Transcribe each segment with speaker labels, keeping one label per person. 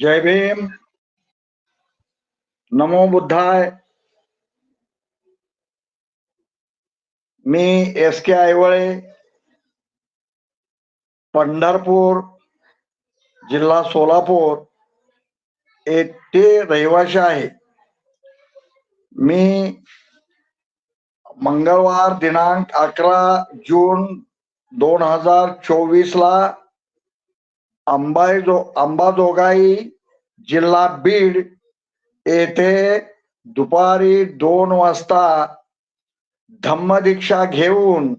Speaker 1: जय भीम। नमो बुद्धाय। मी एस के आयवळे, पंढरपूर, जिल्हा सोलापूर, येथे रहिवासी आहे. मी मंगळवार दिनांक अकरा जून दोन हज़ार चोवीस ला अंबाजो अंबाजोगाई जिल्हा बीड येथे दुपारी दोन वाजता धम्मदीक्षा घेऊन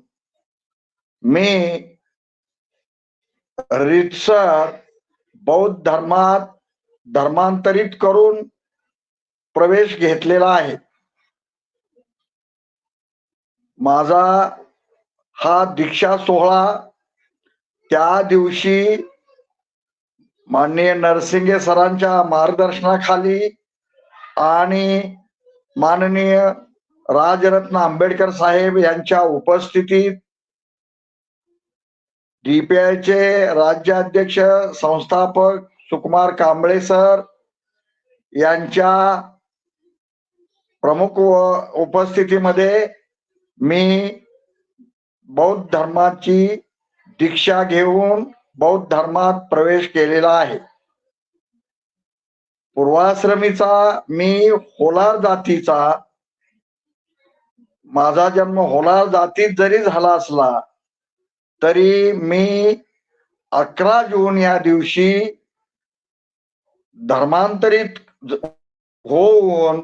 Speaker 1: मी रितसर बौद्ध धर्मात धर्मांतरित करून प्रवेश घेतलेला आहे. माझा हा दीक्षा सोहळा त्या दिवशी माननीय नरसिंगे सरांच्या मार्गदर्शनाखाली आणि माननीय राजरत्न आंबेडकर साहेब यांच्या उपस्थितीत डीपीआयचे राज्याध्यक्ष संस्थापक सुकुमार कांबळे सर यांच्या प्रमुख उपस्थितीमध्ये मी बौद्ध धर्माची दीक्षा घेऊन बौद्ध धर्मात प्रवेश केलेला आहे. पूर्वाश्रमीचा मी होलार जातीचा माझा जन्म होलार जातीत जरी झाला असला तरी मी अकरा जून या दिवशी धर्मांतरित होऊन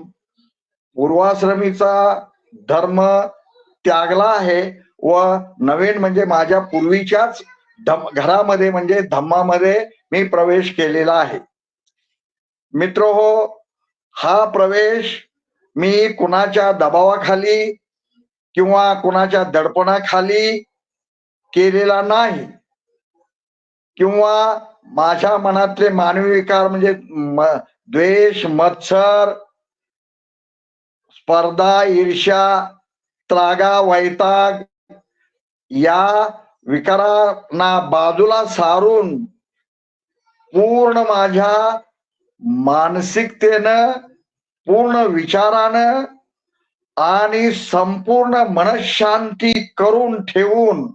Speaker 1: पूर्वाश्रमीचा धर्म त्यागला आहे व नवीन म्हणजे माझ्या पूर्वीच्याच घरामध्ये म्हणजे धम्मामध्ये मी प्रवेश केलेला आहे. मित्र हो हा प्रवेश मी कुणाच्या दबावाखाली किंवा कुणाच्या दडपणाखाली केलेला नाही. किंवा माझ्या मनातले मानवी विकार म्हणजे द्वेष मत्सर स्पर्धा ईर्ष्या त्रागा वैताग या विकारांना बाजूला सारून पूर्ण माझ्या मानसिकतेनं पूर्ण विचारानं आणि संपूर्ण मनशांती करून ठेवून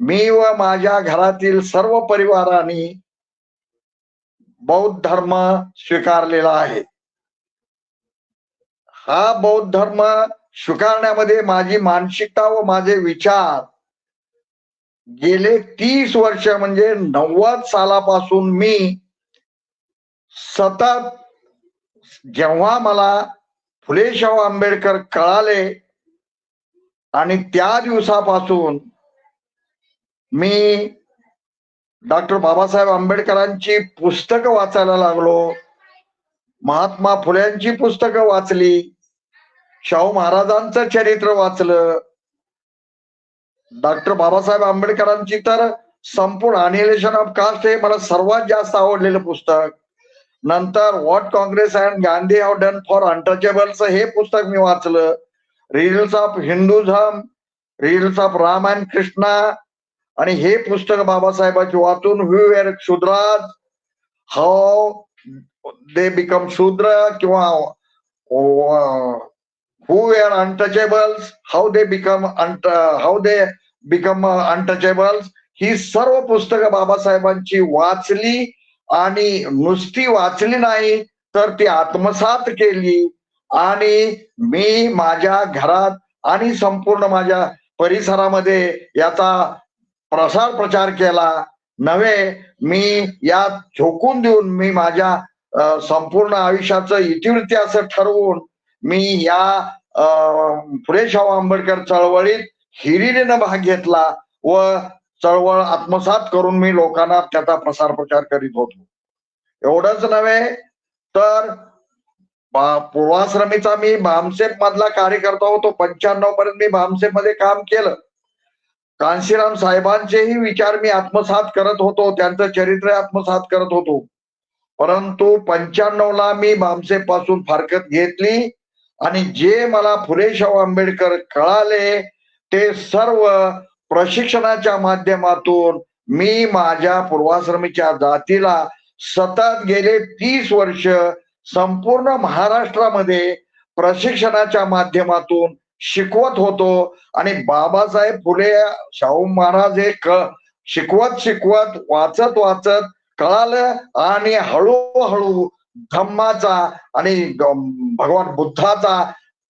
Speaker 1: मी व माझ्या घरातील सर्व परिवारांनी बौद्ध धर्म स्वीकारलेला आहे. हा बौद्ध धर्म स्वीकारण्यामध्ये माझी मानसिकता व माझे विचार गेले तीस वर्ष म्हणजे नव्वद सालापासून मी सतत जेव्हा मला फुले शाहू आंबेडकर कळाले आणि त्या दिवसापासून मी डॉक्टर बाबासाहेब आंबेडकरांची पुस्तकं वाचायला लागलो. महात्मा फुल्यांची पुस्तकं वाचली. शाहू महाराजांचं चरित्र वाचलं. डॉक्टर बाबासाहेब आंबेडकरांची तर संपूर्ण अनिलेशन ऑफ कास्ट हे मला सर्वात जास्त आवडलेलं पुस्तक. नंतर what Congress and Gandhi have done for untouchables हे पुस्तक मी वाचलं. Riddles of Hinduism riddles of Ram and Krishna आणि हे पुस्तक बाबासाहेबांची वाचून who were Shudras how they become Shudra किंवा who were untouchables how they become unt how they become untouchables uh, ही सर्व पुस्तकं बाबासाहेबांची वाचली आणि नुसती वाचली नाही तर ती आत्मसात केली. आणि मी माझ्या घरात आणि संपूर्ण माझ्या परिसरामध्ये याचा प्रसार प्रचार केला. नव्हे मी यात झोकून देऊन मी माझ्या संपूर्ण आयुष्याचं इतिवृत्ती असं ठरवून मी या अ, फुले शाहू आंबेडकर चळवळीत हिरिरीनं भाग घेतला व चळवळ आत्मसात करून मी लोकांना त्याचा प्रसार प्रचार करीत होतो. एवढंच नव्हे तर पूर्वाश्रमीचा मी भामसेप मधला कार्यकर्ता होतो. पंच्याण्णव पर्यंत मी भामसेपमध्ये काम केलं. कांशीराम साहेबांचेही विचार मी आत्मसात करत होतो. त्यांचं चरित्र आत्मसात करत होतो. परंतु पंच्याण्णव ला मी भामसेपपासून फारकत घेतली. आणि जे मला फुले शाहू आंबेडकर कळाले ते सर्व प्रशिक्षणाच्या माध्यमातून मी माझ्या पूर्वाश्रमीच्या जातीला सतत गेले तीस वर्ष संपूर्ण महाराष्ट्रामध्ये प्रशिक्षणाच्या माध्यमातून शिकवत होतो. आणि बाबासाहेब फुले शाहू महाराज हे क शिकवत शिकवत वाचत वाचत कळालं आणि हळूहळू धम्माचा आणि भगवान बुद्धाचा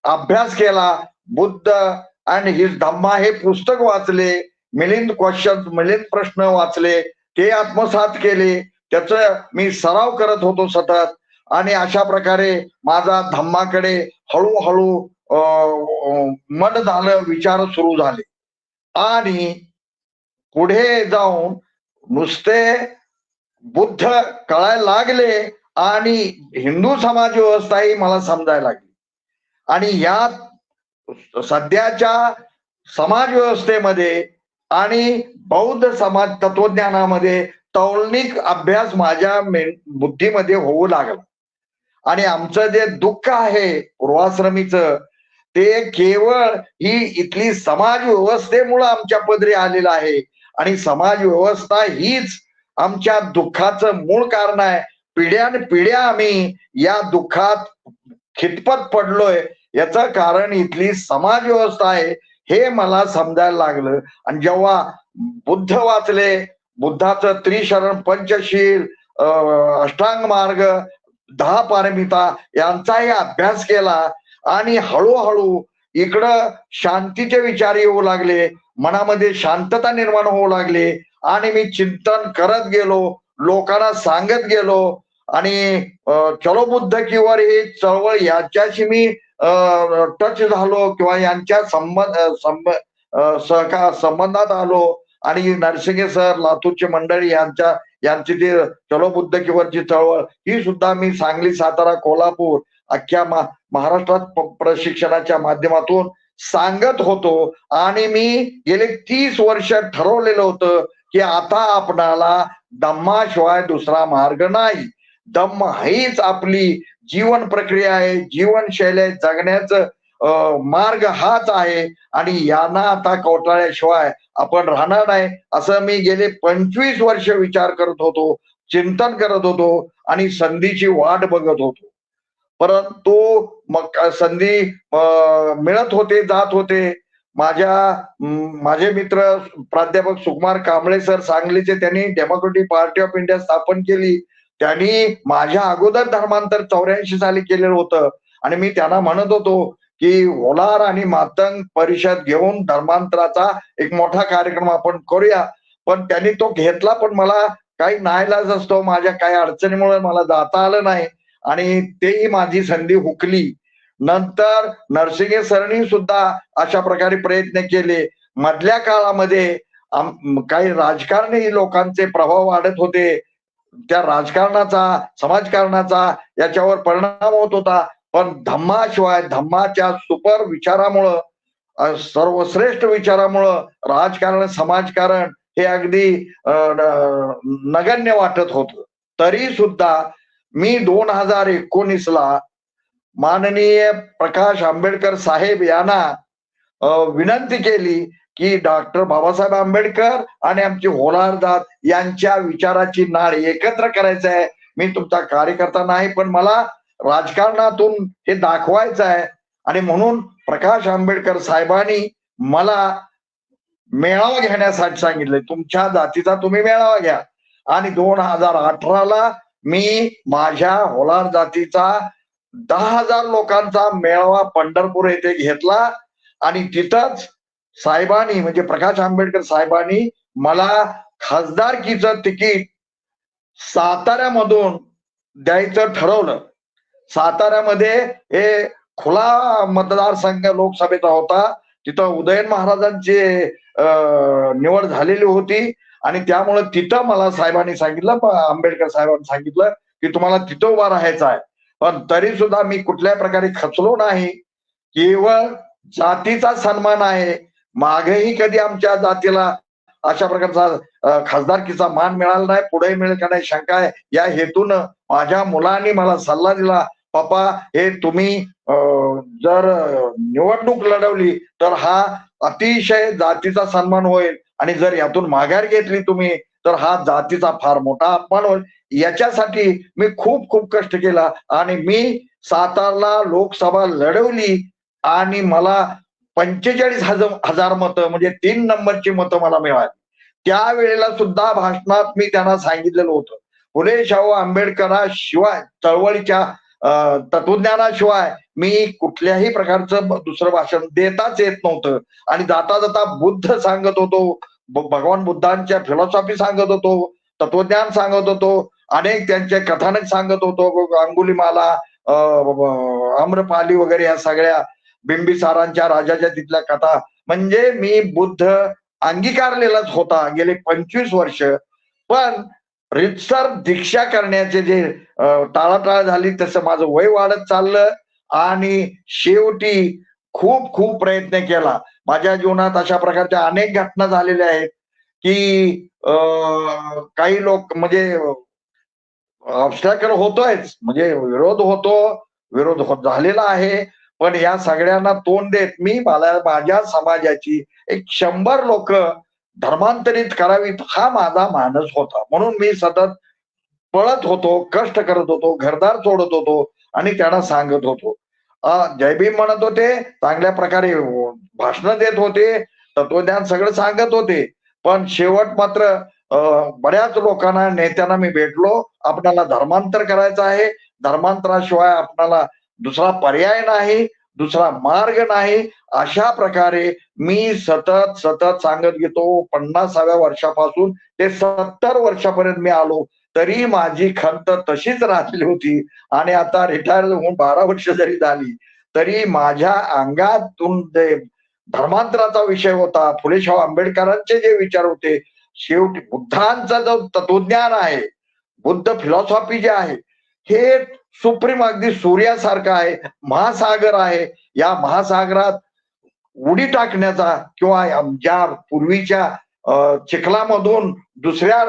Speaker 1: अभ्यास केला. बुद्ध अँड हिज धम्मा हे पुस्तक वाचले मिलिंद क्वेश्चन मिलिंद प्रश्न वाचले ते आत्मसात केले त्याच मी सराव करत होतो सतत. आणि अशा प्रकारे माझा धम्माकडे हळूहळू अं, मन झालं विचार सुरू झाले. आणि पुढे जाऊन नुसते बुद्ध कळायला लागले आणि हिंदू समाज व्यवस्था ही मला समजायला लागली. आणि यात सध्याच्या समाज व्यवस्थेमध्ये आणि बौद्ध समाज तत्वज्ञानामध्ये तौलनिक अभ्यास माझ्या बुद्धीमध्ये होऊ लागला. आणि आमचं जे दुःख आहे पूर्वाश्रमीच ते केवळ ही इथली समाज व्यवस्थेमुळं आमच्या पदरी आलेलं आहे. आणि समाज व्यवस्था हीच आमच्या दुःखाचं मूळ कारण आहे. पिढ्यान पिढ्या आम्ही या दुःखात खितपत पडलोय. याचं कारण इथली समाज व्यवस्था आहे हे मला समजायला लागलं. आणि जेव्हा बुद्ध वाचले बुद्धाचं त्रिशरण पंचशील अं, अष्टांग मार्ग दहा पारमिता यांचाही अभ्यास केला आणि हळूहळू इकडं शांतीचे विचार येऊ लागले मनामध्ये शांतता निर्माण होऊ लागली आणि मी चिंतन करत गेलो लोकांना सांगत गेलो आणि चलो बुद्ध किंवा ही चळवळ याच्याशी मी टच झालो किंवा यांच्या संबंध अं, सहका संबंधात आलो आणि नरसिंगे सर लातूरचे मंडळी यांच्या यांची ती चलो बुद्धकीवरची चळवळ ही सुद्धा मी सांगली सातारा कोल्हापूर अख्ख्या महाराष्ट्रात प्रशिक्षणाच्या माध्यमातून सांगत होतो. आणि मी गेले तीस वर्ष ठरवलेलं होतं की आता आपणाला दम्माशिवाय दुसरा मार्ग नाही. दम हीच आपली जीवन प्रक्रिया आहे. जीवनशैली जगण्याचं मार्ग हाच आहे. आणि यांना आता कवटाळ्याशिवाय आपण राहणार नाही. असं मी गेले पंचवीस वर्ष विचार करत होतो चिंतन करत होतो आणि संधीची वाट बघत होतो. परंतु मग संधी मिळत होते जात होते. माझ्या माझे मित्र प्राध्यापक सुकुमार कांबळे सर सांगलीचे त्यांनी डेमोक्रेटिक पार्टी ऑफ इंडिया स्थापन केली. त्यांनी माझ्या अगोदर धर्मांतर चौऱ्याऐंशी साली केलेलं होतं. आणि मी त्यांना म्हणत होतो की होलार आणि मातंग परिषद घेऊन धर्मांतराचा एक मोठा कार्यक्रम आपण करूया. पण त्यांनी तो घेतला पण मला काही नायलाच असतो माझ्या काही अडचणीमुळे मला जाता आलं नाही. आणि तेही माझी संधी हुकली. नंतर नरसिंगे सरणी सुद्धा अशा प्रकारे प्रयत्न केले. मधल्या काळामध्ये काही राजकारणी लोकांचे प्रभाव वाढत होते. त्या राजकारणाचा समाजकारणाचा याच्यावर परिणाम होत होता. पण धम्माशिवाय धम्माच्या सुपर विचारामुळं सर्वश्रेष्ठ विचारामुळं राजकारण समाजकारण हे अगदी नगण्य वाटत होत. तरी सुद्धा मी दोन हजार एकोणीस ला माननीय प्रकाश आंबेडकर साहेब यांना विनंती केली की डॉक्टर बाबासाहेब आंबेडकर आणि आमची होलार जात यांच्या विचाराची नाळ एकत्र करायचं आहे. मी तुमचा कार्यकर्ता नाही पण मला राजकारणातून हे दाखवायचं आहे. आणि म्हणून प्रकाश आंबेडकर साहेबांनी मला मेळावा घेण्यासाठी सांगितले तुमच्या जातीचा तुम्ही मेळावा घ्या. आणि दोन हजार अठराला मी माझ्या होलार जातीचा दहा हजार लोकांचा मेळावा पंढरपूर येथे घेतला. आणि तिथंच साहेबांनी म्हणजे प्रकाश आंबेडकर साहेबांनी मला खासदारकीचं तिकीट साताऱ्यामधून द्यायचं ठरवलं. साताऱ्यामध्ये हे खुला मतदारसंघ लोकसभेचा होता. तिथं उदयन महाराजांची निवड झालेली होती. आणि त्यामुळे तिथं मला साहेबांनी सांगितलं आंबेडकर साहेबांनी सांगितलं की तुम्हाला तिथं उभा राहायचं आहे. पण तरी सुद्धा मी कुठल्या प्रकारे खचलो नाही. केवळ जातीचा सन्मान आहे. मागेही कधी आमच्या जातीला अशा प्रकारचा खासदारकीचा मान मिळाला नाही पुढे मिळेल का नाही शंका आहे. या हेतून माझ्या मुलांनी मला सल्ला दिला पप्पा हे तुम्ही जर निवडणूक लढवली तर हा अतिशय जातीचा सन्मान होईल. आणि जर यातून माघार घेतली तुम्ही तर हा जातीचा फार मोठा अपमान होईल. याच्यासाठी मी खूप खूप कष्ट केला. आणि मी सातारला लोकसभा लढवली आणि मला पंचेचाळीस हजार हजार मतं म्हणजे तीन नंबरची मतं मला मिळाली. त्यावेळेला सुद्धा भाषणात मी त्यांना सांगितलेलं होतं. फुले शाहू आंबेडकराशिवाय चळवळीच्या तत्वज्ञानाशिवाय मी कुठल्याही प्रकारचं दुसरं भाषण देताच येत नव्हतं. आणि जाता जाता बुद्ध सांगत होतो भगवान बुद्धांच्या फिलॉसॉफी सांगत होतो तत्वज्ञान सांगत होतो अनेक त्यांचे कथानक सांगत होतो अंगुलीमाला आम्रपाली वगैरे या सगळ्या बिंबिसारांच्या राजाच्या तिथल्या कथा. म्हणजे मी बुद्ध अंगीकारलेलाच होता गेले पंचवीस वर्ष. पण रितसर दीक्षा करण्याचे जे टाळाटाळ झाली तसं माझं वय वाढत चाललं आणि शेवटी खूप खूप प्रयत्न केला. माझ्या जीवनात अशा प्रकारच्या अनेक घटना झालेल्या आहेत की अं, काही लोक म्हणजे ऑब्स्टॅकल होतोयच. म्हणजे विरोध होतो विरोध होत झालेला आहे. पण या सगळ्यांना तोंड देत मी मला माझ्या समाजाची एक शंभर लोक धर्मांतरित करावीत हा माझा मानस होता. म्हणून मी सतत पळत होतो कष्ट करत होतो घरदार सोडत होतो आणि त्यांना सांगत होतो. जयभीम म्हणत होते चांगल्या प्रकारे भाषण देत होते तत्वज्ञान सगळं सांगत होते. पण शेवट मात्र बऱ्याच लोकांना नेत्यांना मी भेटलो आपल्याला धर्मांतर करायचं आहे. धर्मांतराशिवाय आपल्याला दुसरा पर्याय नाही दुसरा मार्ग नाही. अशा प्रकारे मी सतत सतत सांगत घेतो पन्नासाव्या वर्षापासून ते सत्तर वर्षापर्यंत मी आलो तरी माझी खंत तशीच राहिली होती. आणि आता रिटायर होऊन बारा वर्ष जरी झाली तरी माझ्या अंगातून ते धर्मांतराचा विषय होता फुले शाहू आंबेडकरांचे जे विचार होते शेवटी बुद्धांचा जो तत्वज्ञान आहे बुद्ध फिलॉसॉफी जे आहे हे सुप्रीम अगदी सूर्यासारखं आहे महासागर आहे. या महासागरात उडी टाकण्याचा किंवा ज्या पूर्वीच्या चिखलामधून दुसऱ्या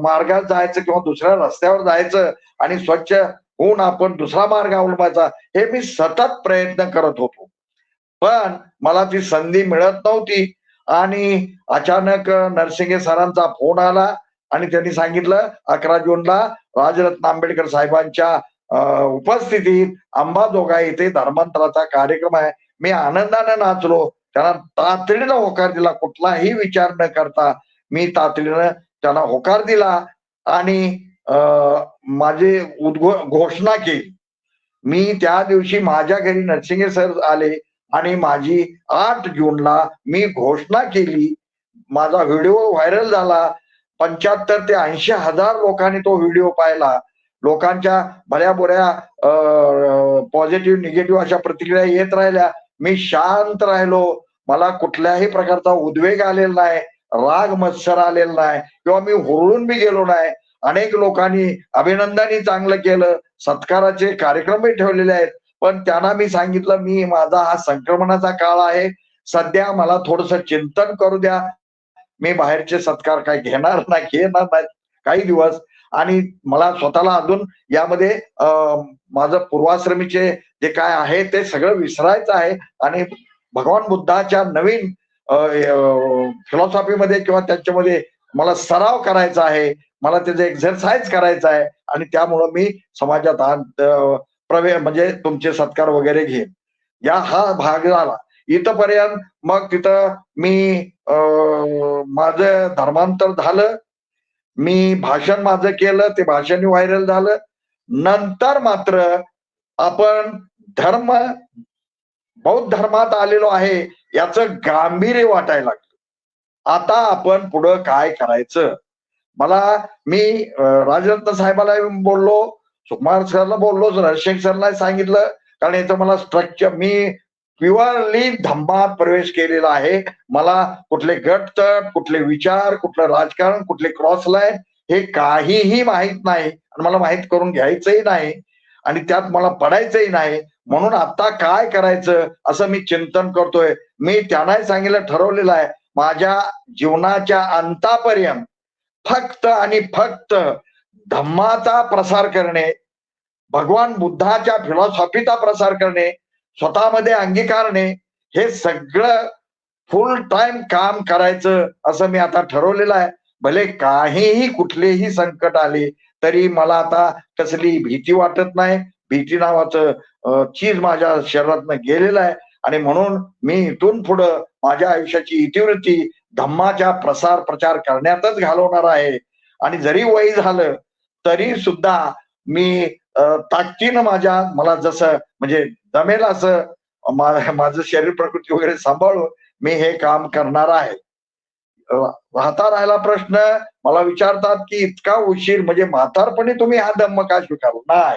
Speaker 1: मार्गात जायचं किंवा दुसऱ्या रस्त्यावर जायचं आणि स्वच्छ होऊन आपण दुसरा मार्ग अवलंबायचा हे मी सतत प्रयत्न करत होतो. पण मला ती संधी मिळत नव्हती आणि अचानक नरसिंगे सरांचा फोन आला आणि त्यांनी सांगितलं अकरा जूनला राजरत्न आंबेडकर साहेबांच्या उपस्थितीत अंबाजोगाई येथे धर्मांतराचा कार्यक्रम आहे. मी आनंदाने नाचलो. त्यांना तातडीनं होकार दिला. कुठलाही विचार न करता मी तातडीनं त्यांना होकार दिला आणि माझे उद्घो घोषणा केली. मी त्या दिवशी माझ्या घरी नरसिंगे सर आले आणि माझी आठ जूनला मी घोषणा केली. माझा व्हिडिओ व्हायरल झाला. पंच्याहत्तर ते ऐंशी हजार लोकांनी तो व्हिडिओ पाहिला. लोकांच्या बऱ्या बऱ्या पॉझिटिव्ह निगेटिव्ह अशा प्रतिक्रिया येत राहिल्या. मी शांत राहिलो. मला कुठल्याही प्रकारचा उद्वेग आलेला नाही राग मत्सर आलेला नाही किंवा मी हुरळून बी गेलो नाही. अनेक लोकांनी अभिनंदनही चांगलं केलं सत्काराचे कार्यक्रमही ठेवलेले आहेत. पण त्यांना मी सांगितलं मी माझा हा संक्रमणाचा काळ आहे. सध्या मला थोडस चिंतन करू द्या. मी बाहेरचे सत्कार काही घेणार नाही घेणार नाही. काही दिवस आणि मला स्वतःला अजून यामध्ये माझं पूर्वाश्रमीचे जे काय आहे ते सगळं विसरायचं आहे. आणि भगवान बुद्धाच्या नवीन फिलॉसॉफीमध्ये किंवा त्यांच्यामध्ये मला सराव करायचा आहे. मला त्याचं एक्झरसाइज करायचं आहे. आणि त्यामुळं मी समाजात प्रवे म्हणजे तुमचे सत्कार वगैरे घेईन. या हा भाग झाला. इथपर्यंत मग तिथं मी माझं धर्मांतर झालं. मी भाषण माझं केलं ते भाषण व्हायरल झालं. नंतर मात्र आपण धर्म बौद्ध धर्मात आलेलो आहे याचं गांभीर्य वाटायला लागलं. आता आपण पुढं काय करायचं? मला मी राजनंतर राजरत्न साहेबाला बोललो सुकुमार सरला बोललो नरसिंग सरला सांगितलं कारण याचं मला स्ट्रक्चर मी प्युअरली धम्मात प्रवेश केलेला आहे. मला कुठले गटतट कुठले विचार कुठलं राजकारण कुठले क्रॉस लाईन हे काहीही माहीत नाही. आणि मला माहीत करून घ्यायचंही नाही. आणि त्यात मला पडायचंही नाही. म्हणून आता काय करायचं असं मी चिंतन करतोय. मी त्यांनाही सांगितलं ठरवलेलं आहे. माझ्या जीवनाच्या अंतापर्यंत फक्त आणि फक्त धम्माचा प्रसार करणे भगवान बुद्धाच्या फिलॉसॉफीचा प्रसार करणे स्वतःमध्ये अंगीकारणे हे सगळं फुल टाइम काम करायचं असं मी आता ठरवलेलं आहे. भले काहीही कुठलेही संकट आले तरी मला आता कसली भीती वाटत नाही. भीती नावाचं चीज माझ्या शरीरातनं गेलेलं आहे. आणि म्हणून मी इथून पुढं माझ्या आयुष्याची इतिवृत्ती धम्माच्या प्रसार प्रचार करण्यातच घालवणार आहे. आणि जरी वय झालं तरी सुद्धा मी ताकदीनं माझ्या मला जसं म्हणजे जमेल असं माझं शरीर प्रकृती वगैरे सांभाळून मी हे काम करणार आहे. राहता राहिला प्रश्न मला विचारतात की इतका उशीर म्हणजे म्हातारपणी तुम्ही हा धम्म का स्वीकारला? नाही.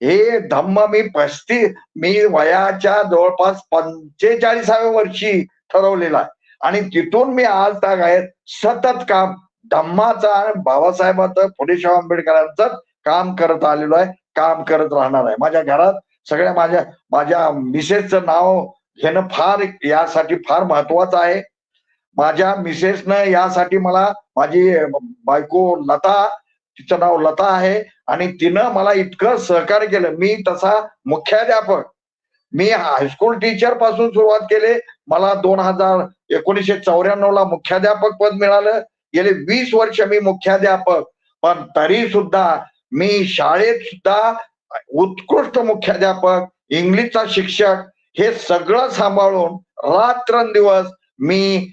Speaker 1: हे धम्म मी पस्ती मी वयाच्या जवळपास पंचेचाळीसाव्या वर्षी ठरवलेला आहे. आणि तिथून मी आज त्या आहेत सतत काम धम्माचं आणि बाबासाहेबांचं फुलेशाह आंबेडकरांचं काम करत आलेलो आहे. काम करत राहणार आहे. माझ्या घरात सगळ्या माझ्या माझ्या मिसेसचं नाव घेणं फार यासाठी फार महत्वाचं आहे. माझ्या मिसेसनं यासाठी मला माझी बायको लता तिचं नाव लता आहे आणि तिनं मला इतकं सहकार्य केलं. मी तसा मुख्याध्यापक. मी हायस्कूल टीचरपासून सुरुवात केली. मला दोन हजार एकोणीसशे चौऱ्याण्णव ला मुख्याध्यापक पद मिळालं. गेले वीस वर्ष मी मुख्याध्यापक. पण तरी सुद्धा मी शाळेत सुद्धा उत्कृष्ट मुख्याध्यापक इंग्लिशचा शिक्षक हे सगळं सांभाळून रात्रंदिवस मी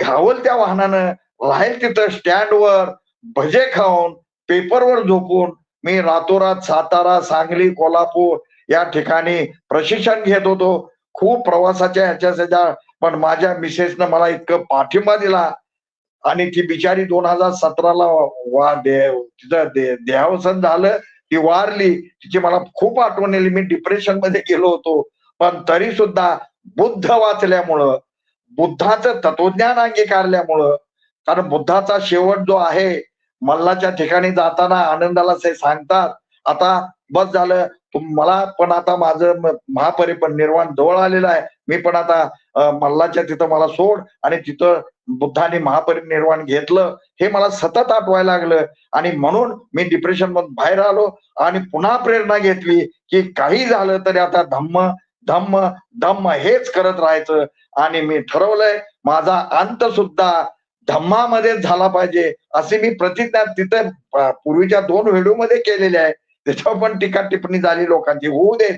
Speaker 1: घावल त्या वाहनानं राहील तिथं स्टँडवर भजे खाऊन पेपरवर झोपून मी रातोरात सातारा सांगली कोल्हापूर या ठिकाणी प्रशिक्षण घेत होतो. खूप प्रवासाच्या ह्याच्या सध्या पण माझ्या मिसेसनं मला इतकं पाठिंबा दिला. आणि ती बिचारी दोन हजार सतराला वा दे तिचं देहावसन झालं ती वारली. तिची मला खूप आठवण आली. मी डिप्रेशनमध्ये गेलो होतो. पण तरी सुद्धा बुद्ध वाचल्यामुळं बुद्धाचं तत्वज्ञान अंगीकारल्यामुळं कारण बुद्धाचा शेवट जो आहे मल्लाच्या ठिकाणी जाताना आनंदाला ते सांगतात. आता बस झालं. मला पण आता माझं महापरिपण महापरिपन निर्वाण जवळ आलेलं आहे. मी पण आता मल्लाच्या तिथं मला सोड आणि तिथं बुद्धाने महापरिनिर्वाण घेतलं हे मला सतत आठवायला लागलं. आणि म्हणून मी डिप्रेशन मधून बाहेर आलो आणि पुन्हा प्रेरणा घेतली की काही झालं तरी आता धम्म धम्म धम्म हेच करत राहायचं. आणि मी ठरवलंय माझा अंत सुद्धा धम्मामध्येच झाला पाहिजे अशी मी प्रतिज्ञा तिथे पूर्वीच्या दोन व्हिडिओमध्ये केलेली आहे. त्याच्यावर पण टीका टिप्पणी झाली लोकांची होऊ दे.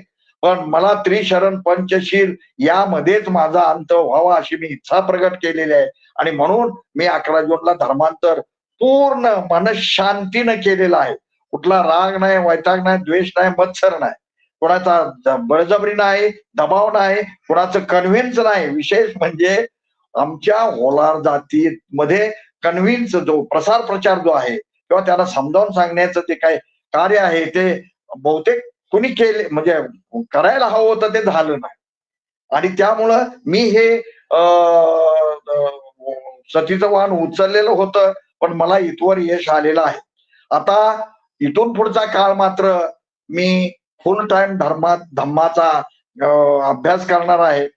Speaker 1: पण मला त्रिशरण पंचशील यामध्येच माझा अंत व्हावा अशी मी इच्छा प्रकट केलेली आहे. आणि म्हणून मी अकरा जूनला धर्मांतर पूर्ण मनशांतीनं केलेलं आहे. कुठला राग नाही वैताग नाही द्वेष नाही मत्सर नाही. कोणाचा बळजबरी नाही दबाव नाही कोणाचं कन्व्हिन्स नाही. विशेष म्हणजे आमच्या होलार जातीमध्ये कन्व्हिन्स जो प्रसार प्रचार जो आहे किंवा त्याला समजावून सांगण्याचं ते काही कार्य आहे ते बहुतेक कुणी केले म्हणजे करायला हवं होतं ते झालं नाही. आणि त्यामुळं मी हे सतीचं वाहन उचललेलं होतं पण मला इथवर यश आलेलं आहे. आता इथून पुढचा काळ मात्र मी फुल टाइम धर्मात धम्माचा अभ्यास करणार आहे.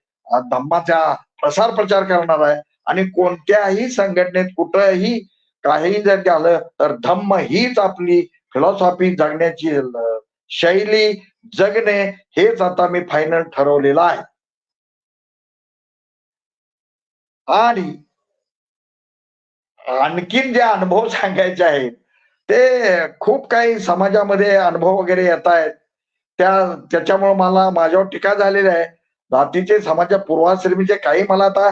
Speaker 1: धम्माचा प्रसार प्रचार करणार आहे. आणि कोणत्याही संघटनेत कुठंही काही जर झालं तर धम्म हीच आपली फिलॉसॉफी जगण्याची शैली जगणे हेच आता मी फायनल ठरवलेलं आहे. आणि आणखीन जे अनुभव सांगायचे आहेत ते खूप काही समाजामध्ये अनुभव वगैरे येत आहेत. त्या त्याच्यामुळे मला माझ्यावर टीका झालेली आहे. जातीचे समाजा पूर्वाश्रमीचे काही मला आता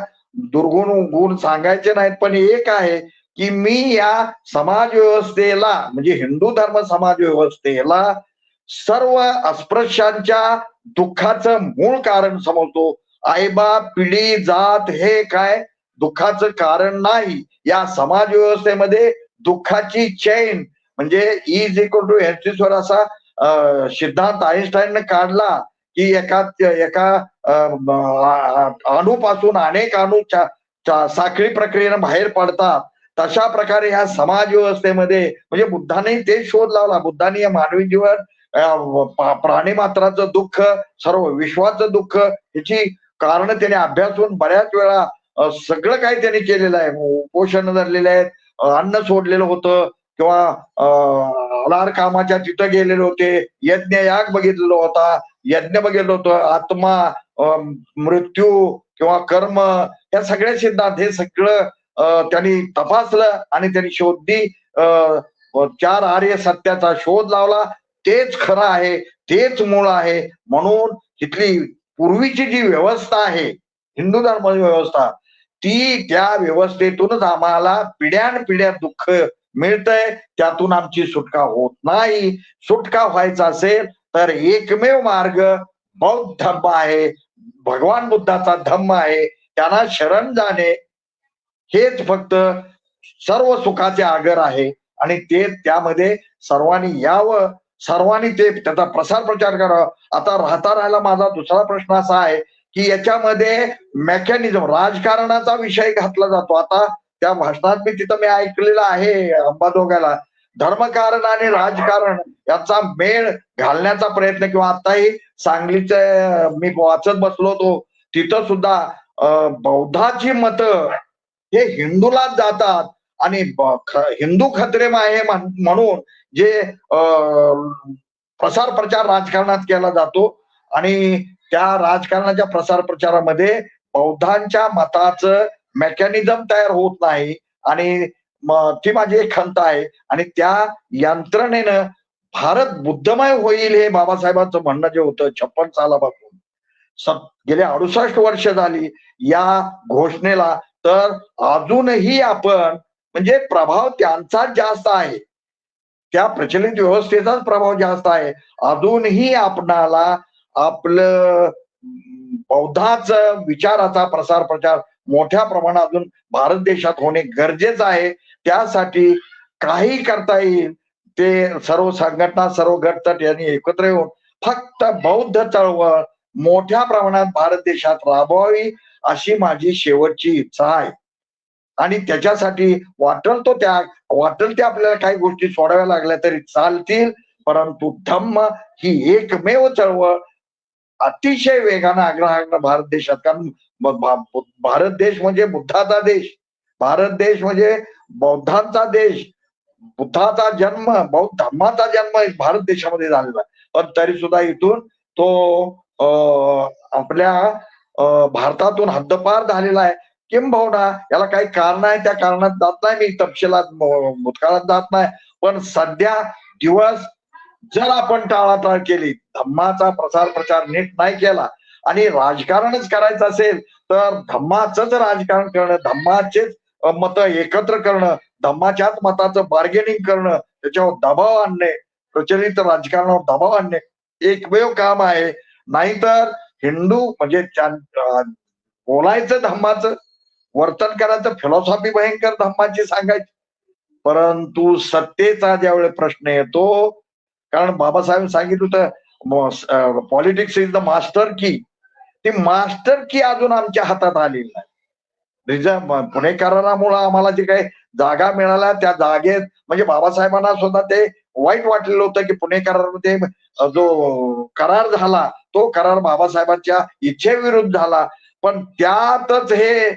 Speaker 1: दुर्गुण गुण सांगायचे नाहीत पण एक आहे की मी या समाज व्यवस्थेला म्हणजे हिंदू धर्म समाज व्यवस्थेला सर्व अस्पृश्यांच्या दुःखाचं मूळ कारण समजतो. आईबा पिढी जात हे काय? दुःखाचं कारण नाही. या समाज व्यवस्थेमध्ये दुःखाची चैन म्हणजे इज इक्वल टू एनसीस्वर असा सिद्धांत आईन्स्टाईनने काढला की एका एका अणूपासून अनेक अणू चा- साखळी प्रक्रियेनं बाहेर पडतात. तशा प्रकारे ह्या समाज व्यवस्थेमध्ये म्हणजे बुद्धाने ते शोध लावला. बुद्धाने या मानवी जीवन अं, प्राणी मात्राचं दुःख सर्व विश्वाचं दुःख ह्याची कारण त्याने अभ्यासून बऱ्याच वेळा सगळं काही त्यांनी केलेलं आहे. उपोषण धरलेले आहेत अन्न सोडलेलं होतं किंवा अलार कामाच्या तिथं गेलेले होते. यज्ञ याग बघितलेला होता. यज्ञ बघितलं होतं. आत्मा मृत्यू किंवा कर्म या सगळ्या सिद्धांत हे सगळं त्यांनी तपासलं आणि त्यांनी शोधली चार आर्य सत्याचा शोध लावला. तेच खरं आहे तेच मूळ आहे. म्हणून तिथली पूर्वीची जी व्यवस्था आहे हिंदू धर्माची व्यवस्था ती त्या व्यवस्थेतूनच आम्हाला पिढ्यान पिढ्या दुःख मिळतंय. त्यातून आमची सुटका होत नाही. सुटका व्हायचा असेल तर एकमेव मार्ग बौद्ध धम्म आहे. भगवान बुद्धाचा धम्म आहे. त्यांना शरण जाणे हेच फक्त सर्व सुखाचे आगर आहे. आणि ते त्यामध्ये सर्वांनी यावं. सर्वांनी ते त्याचा प्रसार प्रचार करावा आता राहता राहिला माझा दुसरा प्रश्न असा आहे की याच्यामध्ये मेकॅनिझम राजकारणाचा विषय घातला जातो. आता त्या भाषणात मी तिथं मी ऐकलेलं आहे अंबाजोगाला धर्मकारण आणि राजकारण याचा मेळ घालण्याचा प्रयत्न किंवा आताही सांगलीच मी वाचत बसलो होतो. तिथं सुद्धा बौद्धाची मतं हे हिंदूलाच जातात. आणि ख- हिंदू खत्रेम आहे म्हणून जे प्रसार प्रचार राजकारणात केला जातो आणि त्या राजकारणाच्या प्रसार प्रचारामध्ये बौद्धांच्या मताचं मेकॅनिझम तयार होत नाही आणि ती माझी एक खंत आहे आणि त्या यंत्रणेनं भारत बुद्धमय होईल हे बाबासाहेबांचं म्हणणं जे होतं छप्पन सालापासून. सत गेले अडुसष्ट वर्ष झाली या घोषणेला तर अजूनही आपण म्हणजे प्रभाव त्यांचाच जास्त आहे. त्या प्रचलित व्यवस्थेचाच प्रभाव जास्त आहे. अजूनही आपणाला आपलं बौद्धाच विचाराचा प्रसार प्रचार मोठ्या प्रमाणात अजून भारत देशात होणे गरजेचं आहे. त्यासाठी काही करता येईल. ते सर्व संघटना सर्व गटतट यांनी एकत्र येऊन फक्त बौद्ध चळवळ मोठ्या प्रमाणात भारत देशात राबवावी अशी माझी शेवटची इच्छा आहे. आणि त्याच्यासाठी वाटल तो त्याग वाटल ते आपल्याला काही गोष्टी सोडाव्या लागल्या तरी चालतील. परंतु धम्म ही एकमेव चळवळ. अतिशय वेगानं आग्रहाग्र भारत देशात कारण भारत देश म्हणजे बुद्धाचा देश. भारत देश म्हणजे बौद्धांचा देश. बुद्धाचा जन्म बौद्ध धर्माचा जन्म भारत देशामध्ये झालेला आहे. पण तरी सुद्धा इथून तो आपल्या भारतातून हद्दपार झालेला आहे. किंबहुना याला काही कारण आहे? त्या कारणात जात नाही. मी तपशिलात भूतकाळात जात नाही. पण सध्या दिवस जर आपण टाळाटाळ केली धम्माचा प्रसार प्रचार नीट नाही केला आणि राजकारणच करायचं असेल तर धम्माच राजकारण करणं धम्माचेच मत एकत्र करणं धम्माच्याच मताचं बार्गेनिंग करणं त्याच्यावर दबाव आणणे प्रचलित राजकारणावर दबाव आणणे एकमेव काम आहे. नाहीतर हिंदू म्हणजे बोलायचं धम्माचं वर्तन करायचं फिलॉसॉफी भयंकर धम्माची सांगायची. परंतु सत्तेचा ज्यावेळेस प्रश्न येतो कारण बाबासाहेब सांगितलं होतं पॉलिटिक्स इज द मास्टर की ती मास्टर की अजून आमच्या हातात आलेली नाही. रिझर्व आम्हाला जे काही जागा मिळाल्या त्या जागेत म्हणजे बाबासाहेबांना सुद्धा ते वाईट वाटलेलं होतं की पुणे करारामध्ये जो करार झाला तो करार बाबासाहेबांच्या इच्छेविरुद्ध झाला. पण त्यातच हे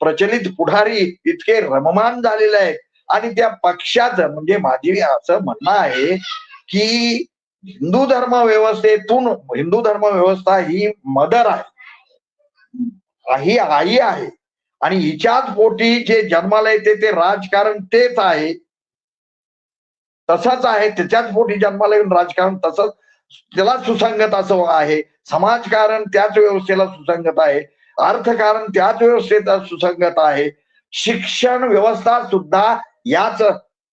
Speaker 1: प्रचलित पुढारी इतके रममान झालेले आहेत. आणि त्या पक्षाचं म्हणजे माझी असं म्हणणं आहे की हिंदू धर्म व्यवस्थेतून हिंदू धर्म व्यवस्था ही मदर आहे. ही आई आहे. आणि हिच्याच पोटी जे जन्माला येते ते राजकारण तेच आहे. तसंच आहे त्याच्याच पोटी जन्माला येऊन राजकारण तसंच त्याला सुसंगत असं आहे. समाजकारण त्याच व्यवस्थेला सुसंगत आहे. अर्थकारण त्याच व्यवस्थेला सुसंगत आहे. शिक्षण व्यवस्था सुद्धा याच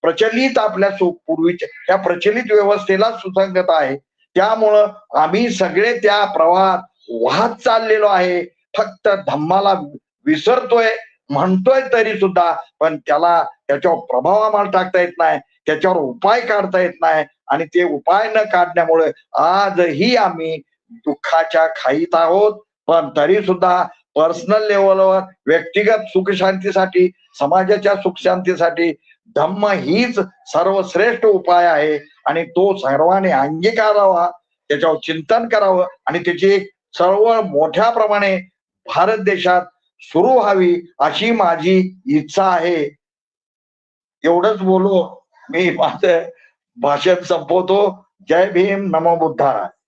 Speaker 1: प्रचलित आपल्या पूर्वीच्या त्या प्रचलित व्यवस्थेला सुसंगत आहे. त्यामुळं आम्ही सगळे त्या प्रवाहात वाहत चाललेलो आहे. फक्त धम्माला विसरतोय म्हणतोय तरी सुद्धा पण त्याला त्याच्यावर प्रभाव आम्हाला टाकता येत नाही. त्याच्यावर उपाय काढता येत नाही. आणि ते उपाय न काढण्यामुळे आजही आम्ही दुःखाच्या खाईत आहोत. पण तरी सुद्धा पर्सनल लेवलवर व्यक्तिगत सुखशांतीसाठी समाजाच्या सुखशांतीसाठी धम्म हीच सर्वश्रेष्ठ उपाय आहे. आणि तो सर्वांनी अंगीकारावा त्याच्यावर चिंतन करावं आणि त्याची एक चळवळ मोठ्या प्रमाणे भारत देशात सुरू व्हावी अशी माझी इच्छा आहे. एवढंच बोलू मी. माझं भाषण संपवतो जय भीम नमो बुद्धाय।